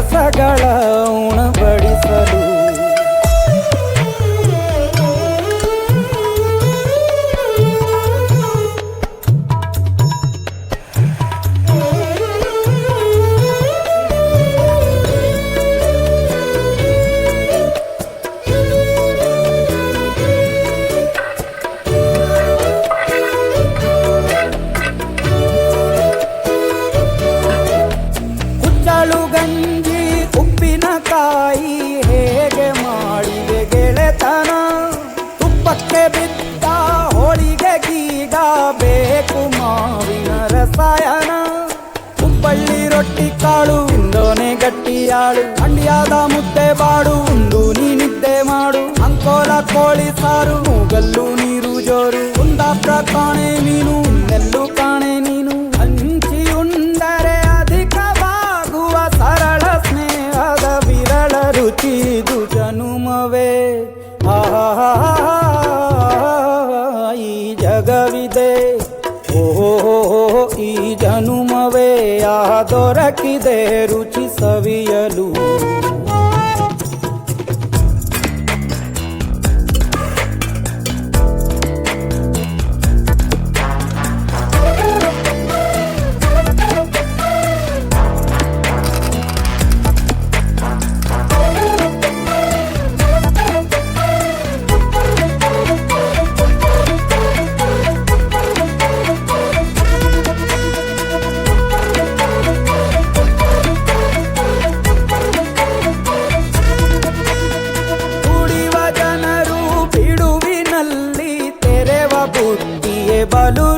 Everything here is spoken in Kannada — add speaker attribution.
Speaker 1: ನವರಸಗಳ ಉಣಬಡಿಸಲು ಉಪ್ಪಿನಕಾಯಿ ಹೇಗೆ ಮಾಡಿದೆ ಗೆಳೆತನ? ತುಪ್ಪಕ್ಕೆ ಬಿದ್ದ ಹೋಳಿಗೆ ಗೀಗ ಬೇಕು ಮಾವಿನ ರಸಾಯನ. ಹುಬ್ಬಳ್ಳಿ ರೊಟ್ಟಿ ಕಾಳು ಇಂದೋನೆ ಗಟ್ಟಿಯಾಳು ಮಂಡ್ಯದ ಮುದ್ದೆ ಬಾಡು ಒಂದು ನೀ ನಿದ್ದೆ ಮಾಡು. ಅಂಕೋಲ ಕೋಳಿ ಸಾರು, ಮೂಗಲ್ಲು ನೀರು ಜೋರು. ಕುಂದಾಪ್ರ ಕಾಣೆ ಮೀನು ಇನ್ನೆಲ್ಲೂ ಕಾಣೆ ನೀನು ವಿರಳ ರುಚಿ ಇದು ಜನುಮವೇ ಆಹಾ ಈ ಜಗವಿದೆ ಓಹೋ ಈ ಜನುಮವೇ ಆ ದೊರಕಿದೆ